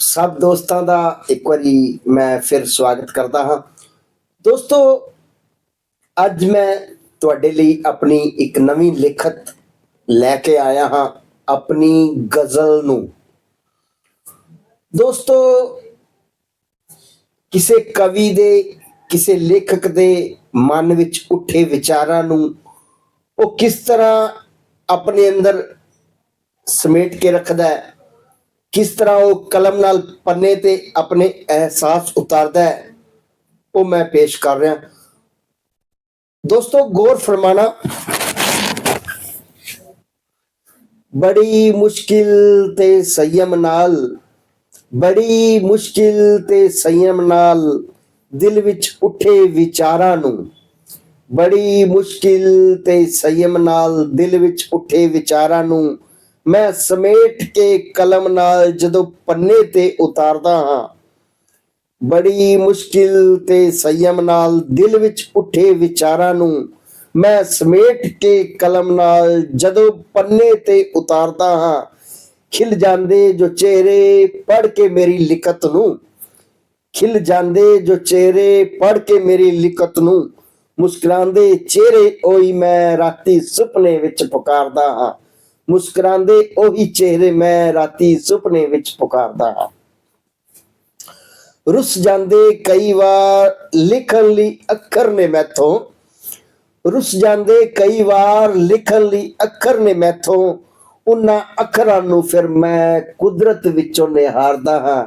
ਸਭ ਦੋਸਤਾਂ ਦਾ ਇੱਕ ਵਾਰੀ ਮੈਂ ਫਿਰ ਸਵਾਗਤ ਕਰਦਾ ਹਾਂ। ਦੋਸਤੋ, ਅੱਜ ਮੈਂ ਤੁਹਾਡੇ ਲਈ ਆਪਣੀ ਇੱਕ ਨਵੀਂ ਲਿਖਤ ਲੈ ਕੇ ਆਇਆ ਹਾਂ, ਆਪਣੀ ਗਜ਼ਲ ਨੂੰ। ਦੋਸਤੋ, ਕਿਸੇ ਕਵੀ ਦੇ, ਕਿਸੇ ਲੇਖਕ ਦੇ ਮਨ ਵਿੱਚ ਉੱਠੇ ਵਿਚਾਰਾਂ ਨੂੰ ਉਹ ਕਿਸ ਤਰ੍ਹਾਂ ਆਪਣੇ ਅੰਦਰ ਸਮੇਟ ਕੇ ਰੱਖਦਾ ਹੈ ਕਿਸ ਤਰ੍ਹਾਂ ਉਹ ਕਲਮ ਨਾਲ ਪੰਨੇ ਤੇ ਆਪਣੇ ਅਹਿਸਾਸ ਉਤਾਰਦਾ ਹੈ, ਉਹ ਮੈਂ ਪੇਸ਼ ਕਰ ਰਿਹਾ। ਦੋਸਤੋ, ਗੌਰ ਫਰਮਾਣਾ, ਬੜੀ ਮੁਸ਼ਕਿਲ ਤੇ ਸੰਯਮ ਨਾਲ, ਬੜੀ ਮੁਸ਼ਕਿਲ ਤੇ ਸੰਯਮ ਨਾਲ ਦਿਲ ਵਿੱਚ ਉੱਠੇ ਵਿਚਾਰਾਂ ਨੂੰ, ਬੜੀ ਮੁਸ਼ਕਿਲ ਤੇ ਸੰਯਮ ਨਾਲ ਦਿਲ ਵਿੱਚ ਉੱਠੇ ਵਿਚਾਰਾਂ ਨੂੰ ਮੈਂ ਸਮੇਟ ਕੇ ਕਲਮ ਨਾਲ ਜਦੋਂ ਪੰਨੇ ਤੇ ਉਤਾਰਦਾ ਹਾਂ, ਬੜੀ ਮੁਸ਼ਕਿਲ ਤੇ ਸੰਯਮ ਨਾਲ ਦਿਲ ਵਿੱਚ ਉੱਠੇ ਵਿਚਾਰਾਂ ਨੂੰ ਮੈਂ ਸਮੇਟ ਕੇ ਕਲਮ ਨਾਲ ਜਦੋਂ ਪੰਨੇ ਤੇ ਉਤਾਰਦਾ ਹਾਂ, ਖਿਲ ਜਾਂਦੇ ਜੋ ਚਿਹਰੇ ਪੜ ਕੇ ਮੇਰੀ ਲਿਖਤ ਨੂੰ, ਖਿਲ ਜਾਂਦੇ ਜੋ ਚਿਹਰੇ ਪੜ ਕੇ ਮੇਰੀ ਲਿਖਤ ਨੂੰ, ਮੁਸਕਰਾਉਂਦੇ ਚਿਹਰੇ ਉਹੀ ਮੈਂ ਰਾਤੀ ਸੁਪਨੇ ਵਿੱਚ ਪੁਕਾਰਦਾ ਹਾਂ। ਮੁਸਕਰਾਉਂਦੇ ਉਹੀ ਚਿਹਰੇ ਮੈਂ ਰਾਤੀ ਸੁਪਨੇ ਵਿੱਚ ਪੁਕਾਰਦਾ ਹਾਂ। ਰੁੱਸ ਜਾਂਦੇ ਕਈ ਵਾਰ ਲਿਖਣ ਲਈ ਅੱਖਰ ਨੇ ਮੈਥੋਂ। ਰੁੱਸ ਜਾਂਦੇ ਕਈ ਵਾਰ ਲਿਖਣ ਲਈ ਅੱਖਰ ਨੇ ਮੈਥੋਂ। ਉਹਨਾਂ ਅੱਖਰਾਂ ਨੂੰ ਫਿਰ ਮੈਂ ਕੁਦਰਤ ਵਿੱਚੋਂ ਨਿਹਾਰਦਾ ਹਾਂ।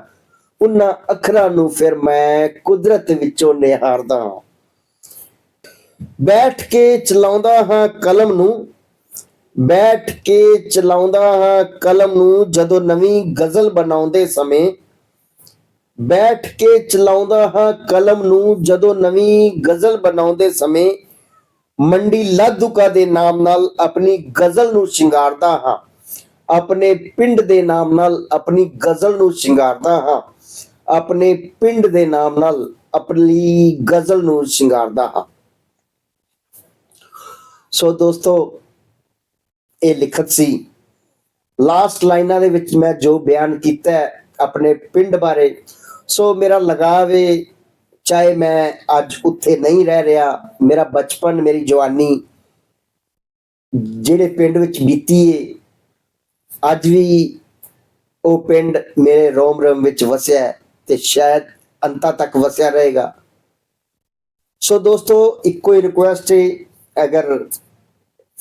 ਉਹਨਾਂ ਅੱਖਰਾਂ ਨੂੰ ਫਿਰ ਮੈਂ ਕੁਦਰਤ ਵਿੱਚੋਂ ਨਿਹਾਰਦਾ ਹਾਂ। ਬੈਠ ਕੇ ਚਲਾਉਂਦਾ ਹਾਂ ਕਲਮ ਨੂੰ। ਬੈਠ ਕੇ ਚਲਾਉਂਦਾ ਹਾਂ ਕਲਮ ਨੂੰ ਜਦੋਂ ਨਵੀਂ ਗਜ਼ਲ ਬਣਾਉਂਦੇ ਸਮੇਂ। ਬੈਠ ਕੇ ਚਲਾਉਂਦਾ ਹਾਂ ਕਲਮ ਨੂੰ ਜਦੋਂ ਨਵੀਂ ਗਜ਼ਲ ਬਣਾਉਂਦੇ ਸਮੇਂ। ਮੰਡੀ ਲਾਧੂਕਾ ਦੇ ਨਾਮ ਨਾਲ ਆਪਣੀ ਗਜ਼ਲ ਨੂੰ ਸ਼ਿੰਗਾਰਦਾ ਹਾਂ। ਆਪਣੇ ਪਿੰਡ ਦੇ ਨਾਮ ਨਾਲ ਆਪਣੀ ਗਜ਼ਲ ਨੂੰ ਸ਼ਿੰਗਾਰਦਾ ਹਾਂ। ਆਪਣੇ ਪਿੰਡ ਦੇ ਨਾਮ ਨਾਲ ਆਪਣੀ ਗਜ਼ਲ ਨੂੰ ਸ਼ਿੰਗਾਰਦਾ ਹਾਂ। ਸੋ ਦੋਸਤੋ ਇਹ ਲਿਖਤ ਸੀ। ਲਾਸਟ ਲਾਈਨਾਂ ਦੇ ਵਿੱਚ ਮੈਂ ਜੋ ਬਿਆਨ ਕੀਤਾ ਆਪਣੇ ਪਿੰਡ ਬਾਰੇ, ਸੋ ਮੇਰਾ ਲਗਾਵ ਚਾਹੇ ਮੈਂ ਅੱਜ ਉੱਥੇ ਨਹੀਂ ਰਹਿ ਰਿਹਾ, ਮੇਰਾ ਬਚਪਨ, ਮੇਰੀ ਜਵਾਨੀ ਜਿਹੜੇ ਪਿੰਡ ਵਿੱਚ ਬੀਤੀ ਏ, ਅੱਜ ਵੀ ਉਹ ਪਿੰਡ ਮੇਰੇ ਰੋਮ ਰੋਮ ਵਿੱਚ ਵਸਿਆ ਤੇ ਸ਼ਾਇਦ ਅੰਤਾਂ ਤੱਕ ਵਸਿਆ ਰਹੇਗਾ। ਸੋ ਦੋਸਤੋ, ਇੱਕੋ ਹੀ ਰਿਕੁਐਸਟ ਹੈ ਅਗਰ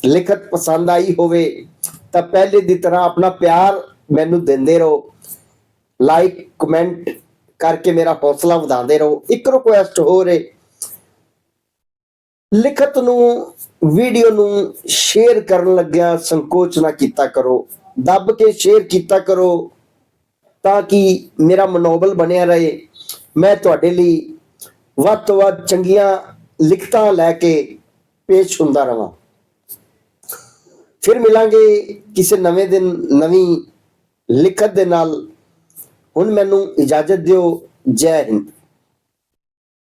ਲਿਖਤ ਪਸੰਦ ਆਈ ਹੋਵੇ, ਤਾਂ ਪਹਿਲੇ ਦੀ ਤਰ੍ਹਾਂ ਆਪਣਾ ਪਿਆਰ ਮੈਨੂੰ ਦਿੰਦੇ ਰਹੋ। ਲਾਈਕ ਕਮੈਂਟ ਕਰਕੇ ਮੇਰਾ ਹੌਸਲਾ ਵਧਾਉਂਦੇ ਰਹੋ। ਇੱਕ ਰਿਕੁਐਸਟ ਹੋ ਹੈ ਲਿਖਤ ਨੂੰ ਵੀਡੀਓ ਨੂੰ ਸ਼ੇਅਰ ਕਰਨ ਲੱਗਿਆ ਸੰਕੋਚ ਨਾ ਕੀਤਾ ਕਰੋ। ਦੱਬ ਕੇ ਸ਼ੇਅਰ ਕੀਤਾ ਕਰੋ, ਤਾਂ ਕਿ ਮੇਰਾ ਮਨੋਬਲ ਬਣਿਆ ਰਹੇ। ਮੈਂ ਤੁਹਾਡੇ ਲਈ ਵੱਧ ਤੋਂ ਵੱਧ ਚੰਗੀਆਂ ਲਿਖਤਾਂ ਲੈ ਕੇ ਪੇਸ਼ ਹੁੰਦਾ ਰਵਾਂ। ਫਿਰ ਮਿਲਾਂਗੇ ਕਿਸੇ ਨਵੇਂ ਦਿਨ, ਨਵੀਂ ਲਿਖਤ ਦੇ ਨਾਲ। ਹੁਣ ਮੈਨੂੰ ਇਜਾਜ਼ਤ ਦਿਓ। ਜੈ ਹਿੰਦ।